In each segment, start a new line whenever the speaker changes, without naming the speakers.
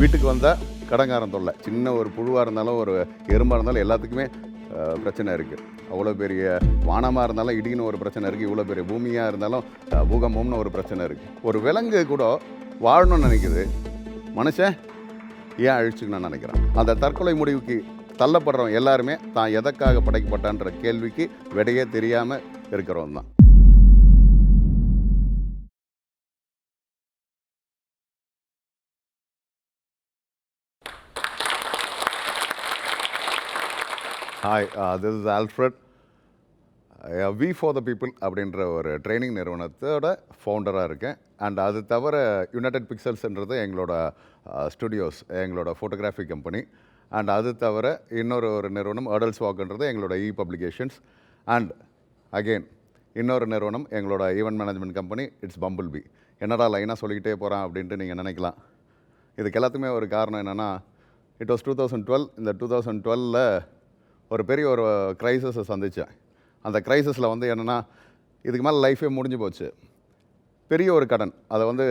வீட்டுக்கு வந்தால் கடங்காரம் தொல்லை. சின்ன ஒரு புழுவாக இருந்தாலும் ஒரு எறும்பாக இருந்தாலும் எல்லாத்துக்குமே பிரச்சனை இருக்குது அவ்வளோ பெரிய வானமாக இருந்தாலும் இடின்னு ஒரு பிரச்சனை இருக்குது இவ்வளோ பெரிய பூமியாக இருந்தாலும் பூகம்பம்னு ஒரு பிரச்சனை இருக்குது ஒரு விலங்கு கூட வாழணும்னு நினைக்குது. மனுஷன் ஏன் அழிச்சுக்கணும்னு நினைக்கிறான்? அந்த தற்கொலை முடிவுக்கு தள்ளப்படுறவன் எல்லாருமே தான் எதற்காக படைக்கப்பட்டான்ற கேள்விக்கு விடையே தெரியாமல் இருக்கிறவன் தான். Hi this is Alfred we for the people அப்படின்ற ஒரு ட்ரைனிங் நிறுவனத்தோட ஃபவுண்டராக இருக்கேன். அண்ட் அது தவிர யுனைடெட் பிக்சல்ஸ்ன்றது எங்களோட uh, ஸ்டுடியோஸ் எங்களோட ஃபோட்டோகிராஃபி கம்பெனி அண்ட் அது தவிர இன்னொரு ஒரு நிறுவனம் அடல்ஸ் வாக்குன்றது எங்களோட இ பப்ளிகேஷன்ஸ் அண்ட் அகெயின் இன்னொரு நிறுவனம் எங்களோட event management company it's bumble bee என்னடா லைனாக சொல்லிக்கிட்டே போகிறான் அப்படின்ட்டு நீங்கள் நினைக்கலாம். இதுக்கு எல்லாத்துக்குமே ஒரு காரணம் என்னென்னா it was two thousand twelve இந்த டூ தௌசண்ட் டுவெலில் ஒரு பெரிய ஒரு க்ரைசஸை சந்தித்தேன் அந்த க்ரைசஸில் வந்து என்னென்னா இதுக்கு மேலே லைஃபே முடிஞ்சு போச்சு. பெரிய ஒரு கடன். அதை வந்து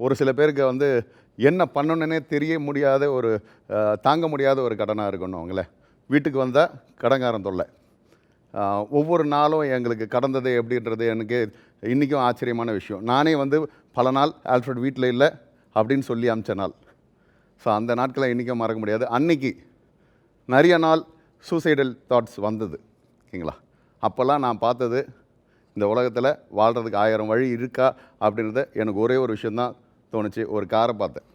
ஒரு சில பேருக்கு வந்து என்ன பண்ணணுன்னே தெரிய முடியாத ஒரு தாங்க முடியாத ஒரு கடனாக இருக்கணும் அவங்கள. வீட்டுக்கு வந்தால் கடங்காரம் தொல்லை. ஒவ்வொரு நாளும் எங்களுக்கு கடந்தது எப்படின்றது எனக்கு இன்றைக்கும் ஆச்சரியமான விஷயம். நானே வந்து பல நாள் ஆல்ஃப்ரட் வீட்டில் இல்லை அப்படின்னு சொல்லி அமிச்ச நாள். ஸோ அந்த நாட்களை இன்றைக்கும் மறக்க முடியாது. அன்னைக்கு நிறைய நாள் சூசைடல் தாட்ஸ் வந்தது. ஓகேங்களா? அப்போல்லாம் நான் பார்த்தது இந்த உலகத்தில் வாழ்கிறதுக்கு ஆயிரம் வழி இருக்கா அப்படின்றத எனக்கு ஒரே ஒரு விஷயந்தான் தோணுச்சு ஒரு காரை பார்த்தேன்.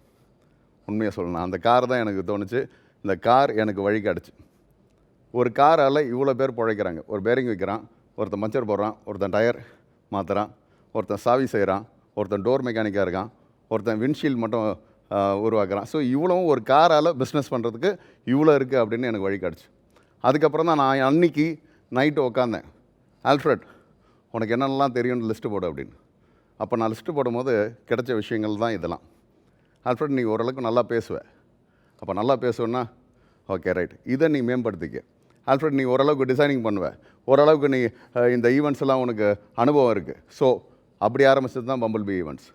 உண்மையாக சொல்லணும். அந்த கார் தான் எனக்கு தோணுச்சு. இந்த கார் எனக்கு வழி கிடச்சி ஒரு காரால் இவ்வளோ பேர் பிழைக்கிறாங்க. ஒரு பேரிங் வைக்கிறான் ஒருத்தன் மஞ்சள் போடுறான் ஒருத்தன் டயர் மாற்றுறான் ஒருத்தன் சாவி செய்கிறான் ஒருத்தன் டோர் மெக்கானிக்காக இருக்கான் ஒருத்தன் விண்ட்ஷீல்டு மட்டும் உருவாக்குறான். ஸோ இவ்வளவும் ஒரு காரால் பிஸ்னஸ் பண்ணுறதுக்கு இவ்வளோ இருக்குது அப்படின்னு எனக்கு வழி கிடச்சி அதுக்கப்புறம் தான் நான் அன்னைக்கு நைட்டு உட்காந்தேன் ஆல்ஃப்ரட் உனக்கு என்னென்னலாம் தெரியும்னு லிஸ்ட்டு போடு அப்படின்னு. அப்போ நான் லிஸ்ட்டு போடும்போது கிடைச்ச விஷயங்கள் தான் இதெல்லாம். ஆல்ஃப்ரட் நீ ஓரளவுக்கு நல்லா பேசுவ. அப்போ நல்லா பேசுவேன்னா ஓகே ரைட் இதை நீ மேம்படுத்திக்க. ஆல்ஃப்ரட் நீ ஓரளவுக்கு டிசைனிங் பண்ணுவேன் ஓரளவுக்கு நீ இந்த ஈவெண்ட்ஸ் எல்லாம் உனக்கு அனுபவம் இருக்குது ஸோ அப்படி ஆரம்பிச்சது தான் bumble bee events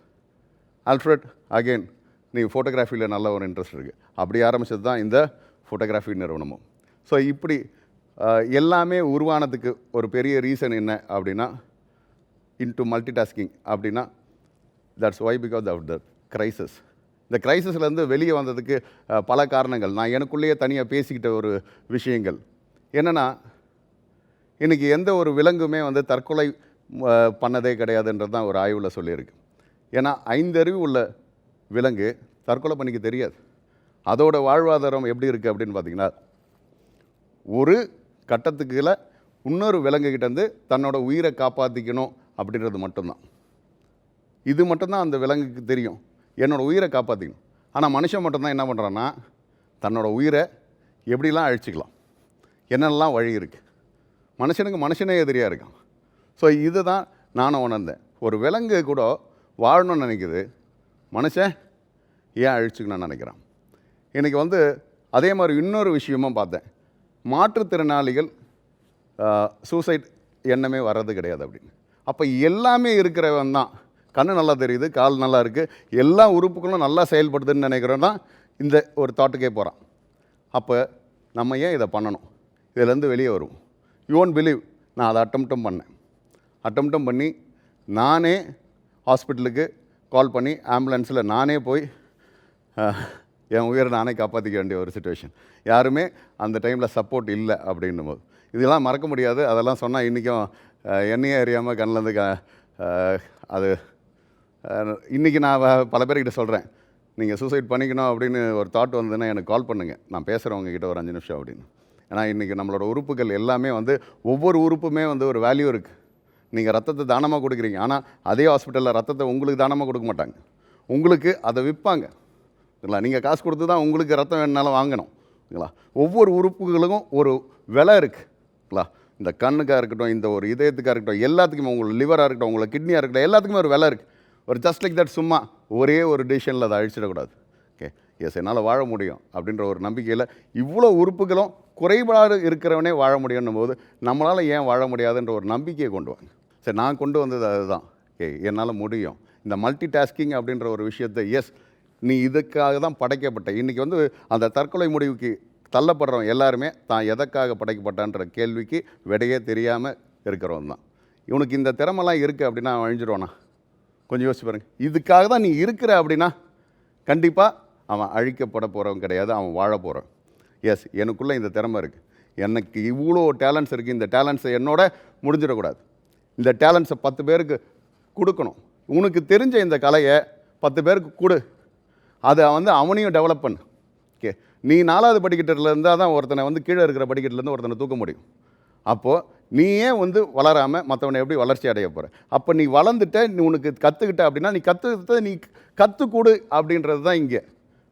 Alfred again நீ ஃபோட்டோகிராஃபியில் நல்ல ஒரு இன்ட்ரெஸ்ட் இருக்குது அப்படி ஆரம்பிச்சது தான் இந்த ஃபோட்டோகிராஃபி நிறுவனமும். ஸோ இப்படி எல்லாமே உருவானதுக்கு ஒரு பெரிய ரீசன் என்ன அப்படின்னா இன்டு மல்டி டாஸ்கிங் அப்படின்னா that's why because of the crisis இந்த க்ரைசஸ்லேருந்து வெளியே வந்ததுக்கு பல காரணங்கள். நான் எனக்குள்ளேயே தனியாக பேசிக்கிட்ட ஒரு விஷயங்கள். என்னென்னா இன்றைக்கி எந்த ஒரு விலங்குமே வந்து தற்கொலை பண்ணதே கிடையாதுன்றது தான் ஒரு ஆய்வில் சொல்லியிருக்கு. ஏன்னா ஐந்தறிவு உள்ள விலங்கு தற்கொலை பண்ணிக்க தெரியாது. அதோட வாழ்வாதாரம் எப்படி இருக்குது அப்படின்னு பார்த்தீங்கன்னா ஒரு கட்டத்துக்குள்ள இன்னொரு விலங்குகிட்டேருந்து தன்னோட உயிரை காப்பாற்றிக்கணும் அப்படின்றது மட்டும்தான். இது மட்டும்தான் அந்த விலங்குக்கு தெரியும். என்னோடய உயிரை காப்பாற்றிக்கணும் ஆனால் மனுஷன் மட்டும்தான் என்ன பண்ணுறான்னா தன்னோட உயிரை எப்படிலாம் அழிச்சிக்கலாம்? என்னெல்லாம் வழி இருக்குது மனுஷனுக்கு மனுஷனே எதிரியாக இருக்கான். ஸோ இதுதான் நானும் உணர்ந்தேன். ஒரு விலங்கு கூட வாழணும்னு நினைக்குது. மனுஷன் ஏன் அழிச்சுக்கணும்னு நினைக்கிறான்? இன்றைக்கி வந்து அதே மாதிரி இன்னொரு விஷயமும் பார்த்தேன். மாற்றுத்திறனாளிகள் சூசைட் எண்ணமே வர்றது கிடையாது அப்படின்னு. அப்போ எல்லாமே இருக்கிறவன் தான். கண்ணு நல்லா தெரியுது கால் நல்லா இருக்குது எல்லா உறுப்புகளும் நல்லா செயல்படுதுன்னு நினைக்கிறோம் தான் இந்த ஒரு தாட்டுக்கே போகிறான் அப்போ நம்ம ஏன் இதை பண்ணணும்? இதிலேருந்து வெளியே வருவோம். யூ பிலீவ் நான் அதை அட்டம்ப்டும் பண்ணேன். அட்டம்ப்டும் பண்ணி நானே ஹாஸ்பிட்டலுக்கு கால் பண்ணி ஆம்புலன்ஸில் நானே போய் என் உயிரை நானே காப்பாற்றிக்க வேண்டிய ஒரு சுச்சுவேஷன் யாருமே அந்த டைமில் சப்போர்ட் இல்லை அப்படின்னும் போது இதெல்லாம் மறக்க முடியாது. அதெல்லாம் சொன்னால் இன்றைக்கும் என்னையே அறியாமல் கண்ணிலேருந்து க அது இன்றைக்கி இன்னைக்கு நான் பல பேர்கிட்ட சொல்கிறேன் நீங்கள் சூசைட் பண்ணிக்கணும் அப்படின்னு ஒரு தாட் வந்ததுன்னா எனக்கு கால் பண்ணுங்கள் நான் பேசுகிறேன் உங்ககிட்ட ஒரு அஞ்சு நிமிஷம் அப்படின்னு. ஏன்னா இன்றைக்கி நம்மளோட உறுப்புகள் எல்லாமே வந்து ஒவ்வொரு உறுப்புமே வந்து ஒரு வேல்யூ இருக்குது நீங்கள் ரத்தத்தை தானமாக கொடுக்குறீங்க. ஆனால் அதே ஹாஸ்பிட்டலில் ரத்தத்தை உங்களுக்கு தானமாக கொடுக்க மாட்டாங்க. உங்களுக்கு அதை விற்பாங்க. ஓகேங்களா நீங்கள் காசு கொடுத்து தான் உங்களுக்கு ரத்தம் வேணுனாலும் வாங்கணும் இல்லைங்களா? ஒவ்வொரு உறுப்புகளுக்கும் ஒரு விலை இருக்குங்களா இந்த கண்ணுக்காக இருக்கட்டும் இந்த ஒரு இதயத்துக்காக இருக்கட்டும் எல்லாத்துக்குமே உங்களுக்கு லிவராக இருக்கட்டும் உங்களுக்கு கிட்னியாக இருக்கட்டும் எல்லாத்துக்குமே ஒரு விலை இருக்குது ஒரு ஜஸ்ட் லைக் தட் சும்மா ஒரே ஒரு டிசிஷனில் அதை அழிச்சிடக்கூடாது. ஓகே எஸ் என்னால் வாழ முடியும் அப்படின்ற ஒரு நம்பிக்கையில் இவ்வளோ உறுப்புகளும் குறைபாடு இருக்கிறவனே வாழ முடியும்னும் போது நம்மளால் ஏன் வாழ முடியாதுன்ற ஒரு நம்பிக்கையை கொண்டு வாங்க. சரி நான் கொண்டு வந்தது அதுதான். ஓகே என்னால் முடியும். இந்த மல்டி டாஸ்கிங் அப்படின்ற ஒரு விஷயத்தை எஸ் நீ இதுக்காக தான் படைக்கப்பட்ட. இன்றைக்கி வந்து அந்த தற்கொலை முடிவுக்கு தள்ளப்படுறவன் எல்லாருமே தான் எதற்காக படைக்கப்பட்டான்ற கேள்விக்கு விடையே தெரியாமல் இருக்கிறவன் தான். இவனுக்கு இந்த திறமெல்லாம் இருக்குது அப்படின்னா அவன் அழிஞ்சிருவானா? கொஞ்சம் யோசிச்சு பாருங்கள் இதுக்காக தான் நீ இருக்கிற அப்படின்னா கண்டிப்பாக அவன் அழிக்கப்பட போகிறவன் கிடையாது அவன் வாழ போகிறான் எஸ் எனக்குள்ளே இந்த திறமை இருக்குது எனக்கு இவ்வளோ டேலண்ட்ஸ் இருக்குது இந்த டேலண்ட்ஸை என்னோட முடிஞ்சிடக்கூடாது. இந்த டேலண்ட்ஸை பத்து பேருக்கு கொடுக்கணும். உனக்கு தெரிஞ்ச இந்த கலையை பத்து பேருக்கு கொடு. அதை வந்து அவனையும் டெவலப் பண்ணு. ஓகே நீ நாலாவது படிக்கட்டில் இருந்தால் தான் ஒருத்தனை வந்து கீழே இருக்கிற படிக்கட்டிலேருந்து ஒருத்தனை தூக்க முடியும். அப்போது நீயே வந்து வளராமல் மற்றவனை எப்படி வளர்ச்சி அடைய போகிற அப்போ நீ வளர்ந்துட்ட நீ உனக்கு கற்றுக்கிட்ட அப்படின்னா நீ கற்றுக்கிட்ட நீ கற்றுக்கொடு அப்படின்றது தான் இங்கே.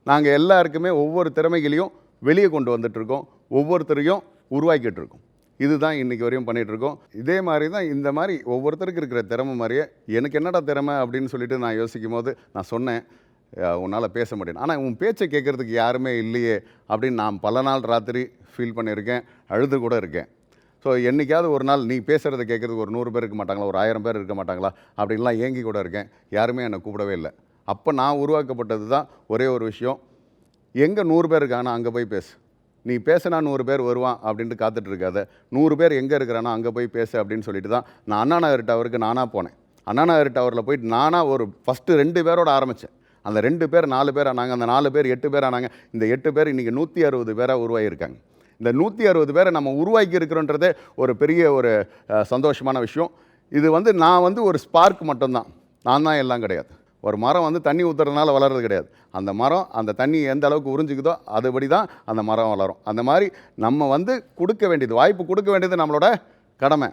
நாங்கள் எல்லாருக்குமே ஒவ்வொரு திறமைகளையும் வெளியே கொண்டு வந்துட்ருக்கோம் ஒவ்வொருத்தரையும் உருவாக்கிட்டு இருக்கோம் இதுதான் இன்றைக்கி வரையும் பண்ணிகிட்ருக்கோம் இதே மாதிரி தான் இந்த மாதிரி ஒவ்வொருத்தருக்கு இருக்கிற திறமை மாதிரியே எனக்கு என்னடா திறமை அப்படின்னு சொல்லிட்டு நான் யோசிக்கும் போது நான் சொன்னேன். உன்னால் பேச முடியும் ஆனால் உன் பேச்சை கேட்குறதுக்கு யாருமே இல்லையே அப்படின்னு நான் பல நாள் ராத்திரி ஃபீல் பண்ணியிருக்கேன் அழுது கூட இருக்கேன். ஸோ என்றைக்காவது ஒரு நாள் நீ பேசுகிறத கேட்குறதுக்கு ஒரு நூறு பேர் இருக்க மாட்டாங்களா ஒரு ஆயிரம் பேர் இருக்க மாட்டாங்களா அப்படின்லாம் ஏங்கி கூட இருக்கேன். யாருமே என்னை கூப்பிடவே இல்லை. அப்போ நான் உருவாக்கப்பட்டது தான் ஒரே ஒரு விஷயம். எங்கே நூறு பேர் இருக்கானா அங்கே போய் பேசு. நீ பேசினா நூறு பேர் வருவான் அப்படின்ட்டு காத்துட்டு இருக்காத. நூறு பேர் எங்கே இருக்கிறானோ அங்கே போய் பேசு அப்படின்னு சொல்லிட்டு தான் நான் அண்ணா நகர் டவருக்கு நானாக போனேன். அண்ணா நகர் டவரில் போயிட்டு நானாக ஒரு ஃபஸ்ட்டு ரெண்டு பேரோட ஆரம்பித்தேன் அந்த ரெண்டு பேர் நாலு பேர் ஆனாங்க. அந்த நாலு பேர் எட்டு பேர் ஆனாங்க. இந்த எட்டு பேர் இன்றைக்கி நூற்றி அறுபது பேராக உருவாகியிருக்காங்க. இந்த நூற்றி அறுபது பேரை நம்ம உருவாக்கி இருக்கிறோன்றதே ஒரு பெரிய ஒரு சந்தோஷமான விஷயம். இது வந்து நான் வந்து ஒரு ஸ்பார்க் மட்டும்தான். நான் தான் எல்லாம் கிடையாது. ஒரு மரம் வந்து தண்ணி ஊற்றுறதுனால வளர்றது கிடையாது. அந்த மரம் அந்த தண்ணி எந்த அளவுக்கு உறிஞ்சிக்குதோ அதுபடி தான் அந்த மரம் வளரும். அந்த மாதிரி நம்ம வந்து கொடுக்க வேண்டியது வாய்ப்பு கொடுக்க வேண்டியது நம்மளோட கடமை.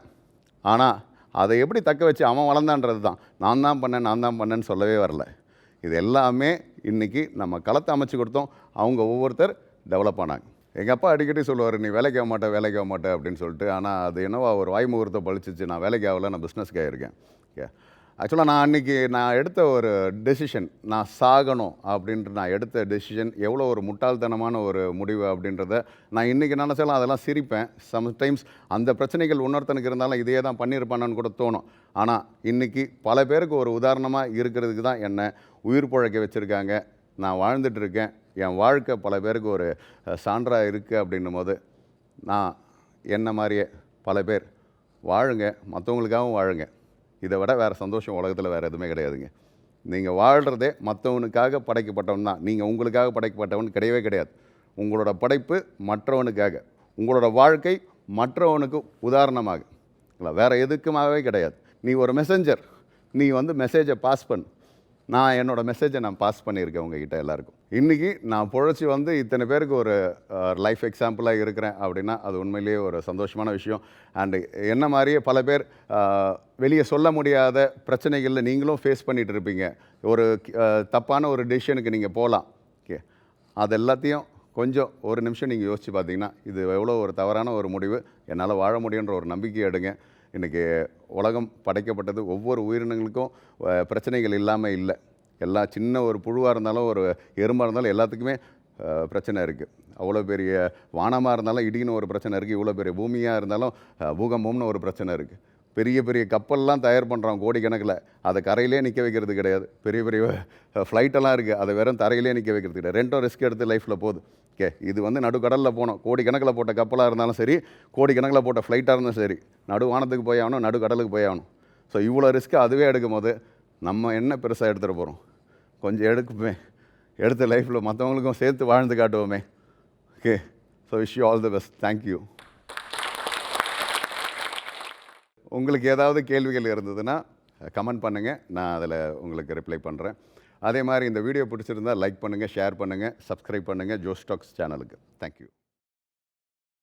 ஆனால் அதை எப்படி தக்க வச்சு அவன் வளர்ந்தான்றது தான் நான் தான் பண்ணேன் நான் தான் பண்ணேன்னு சொல்லவே வரல. இது எல்லாமே இன்றைக்கி நம்ம களத்தை அமைச்சு கொடுத்தோம். அவங்க ஒவ்வொருத்தர் டெவலப் ஆனாங்க. எங்கள் அப்பா அடிக்கடி சொல்லுவார் நீ வேலைக்கு ஆக மாட்டே வேலைக்கு ஆக மாட்டே அப்படின்னு சொல்லிட்டு. ஆனால் அது என்னவோ ஒரு வாய்முகூர்த்தம் பழிச்சிச்சு. நான் வேலைக்கு ஆகல நான் பிஸ்னஸ்க்கு ஆகியிருக்கேன் ஓகே ஆக்சுவலாக நான் அன்றைக்கி நான் எடுத்த ஒரு டெசிஷன் நான் சாகணும் அப்படின்ட்டு நான் எடுத்த டெசிஷன் எவ்வளோ ஒரு முட்டாள்தனமான ஒரு முடிவு அப்படின்றத நான் இன்றைக்கி நினச்சாலும் அதெல்லாம் சிரிப்பேன். சம்டைம்ஸ் அந்த பிரச்சனைகள் இன்னொருத்தனுக்கு இருந்தாலும் இதையே தான் பண்ணியிருப்பானான்னு கூட தோணும். ஆனால் இன்றைக்கி பல பேருக்கு ஒரு உதாரணமாக இருக்கிறதுக்கு தான் என்னை உயிர் புழைக்க வச்சுருக்காங்க. நான் வாழ்ந்துட்டுருக்கேன் என் வாழ்க்கை பல பேருக்கு ஒரு சான்றாக இருக்குது அப்படின்னும் போது நான் என்ன மாதிரியே பல பேர் வாழுங்க மற்றவங்களுக்காகவும் வாழுங்க. இதை விட வேறு சந்தோஷம் உலகத்தில் வேறு எதுவுமே கிடையாதுங்க. நீங்கள் வாழ்கிறதே மற்றவனுக்காக படைக்கப்பட்டவன் தான். நீங்கள் உங்களுக்காக படைக்கப்பட்டவன் கிடையவே கிடையாது. உங்களோட படைப்பு மற்றவனுக்காக. உங்களோட வாழ்க்கை மற்றவனுக்கு உதாரணமாக. இல்லை வேறு எதுக்குமாகவே கிடையாது. நீ ஒரு மெசஞ்சர் நீ வந்து மெசேஜை பாஸ் பண்ணு. நான் என்னோடய மெசேஜை நான் பாஸ் பண்ணியிருக்கேன் உங்ககிட்ட எல்லாருக்கும். இன்றைக்கி நான் புழைச்சி வந்து இத்தனை பேருக்கு ஒரு லைஃப் எக்ஸாம்பிளாக இருக்கிறேன் அப்படின்னா அது உண்மையிலேயே ஒரு சந்தோஷமான விஷயம். அண்டு என்ன மாதிரியே பல பேர் வெளியே சொல்ல முடியாத பிரச்சனைகளில் நீங்களும் ஃபேஸ் பண்ணிகிட்டு இருப்பீங்க. ஒரு தப்பான ஒரு டெசிஷனுக்கு நீங்கள் போகலாம். ஓகே அது எல்லாத்தையும் கொஞ்சம் ஒரு நிமிஷம் நீங்கள் யோசித்து பார்த்தீங்கன்னா இது எவ்வளோ ஒரு தவறான ஒரு முடிவு. என்னால் வாழ முடியுன்ற ஒரு நம்பிக்கை எடுங்க. இன்றைக்கி உலகம் படைக்கப்பட்டது ஒவ்வொரு உயிரினங்களுக்கும் பிரச்சனைகள் இல்லாமல் இல்லை. எல்லா சின்ன ஒரு புழுவாக இருந்தாலும் ஒரு எறும்பாக இருந்தாலும் எல்லாத்துக்குமே பிரச்சனை இருக்குது அவ்வளோ பெரிய வானமாக இருந்தாலும் இடின்னு ஒரு பிரச்சனை இருக்குது இவ்வளோ பெரிய பூமியாக இருந்தாலும் பூகம்பம்னு ஒரு பிரச்சனை இருக்குது பெரிய பெரிய கப்பல்லாம் தயார் பண்ணுறோம் கோடிக்கணக்கில். அதை கரையிலே நிற்க வைக்கிறது கிடையாது. பெரிய பெரிய ஃப்ளைட்டெல்லாம் இருக்குது அதை வெறும் தரையிலே நிற்க வைக்கிறது கிடையாது. ரெண்டும் ரிஸ்க் எடுத்து லைஃப்பில் போகுது. ஓகே இது வந்து நடுக்கடலில் போனோம். கோடிக்கணக்கில் போட்ட கப்பலாக இருந்தாலும் சரி கோடிக்கணக்கில் போட்ட ஃப்ளைட்டாக இருந்தாலும் சரி நடு வானத்துக்கு போய் ஆகணும் நடுக்கடலுக்கு போய் ஆகணும். ஸோ இவ்வளோ ரிஸ்க்கு அதுவே எடுக்கும் போது நம்ம என்ன பெருசாக எடுத்துகிட்டு போகிறோம் கொஞ்சம் எடுக்குமே. எடுத்த லைஃப்பில் மற்றவங்களுக்கும் சேர்த்து வாழ்ந்து காட்டுவோமே. Okay so wish you all the best thank you உங்களுக்கு ஏதாவது கேள்விகள் இருந்ததுன்னா கமெண்ட் பண்ணுங்கள் நான் அதில் உங்களுக்கு ரிப்ளை பண்ணுறேன் அதே மாதிரி இந்த வீடியோ பிடிச்சிருந்தா லைக் பண்ணுங்கள் ஷேர் பண்ணுங்கள் சப்ஸ்கிரைப் பண்ணுங்கள் ஜோஸ்டாக்ஸ் சேனலுக்கு தேங்க்யூ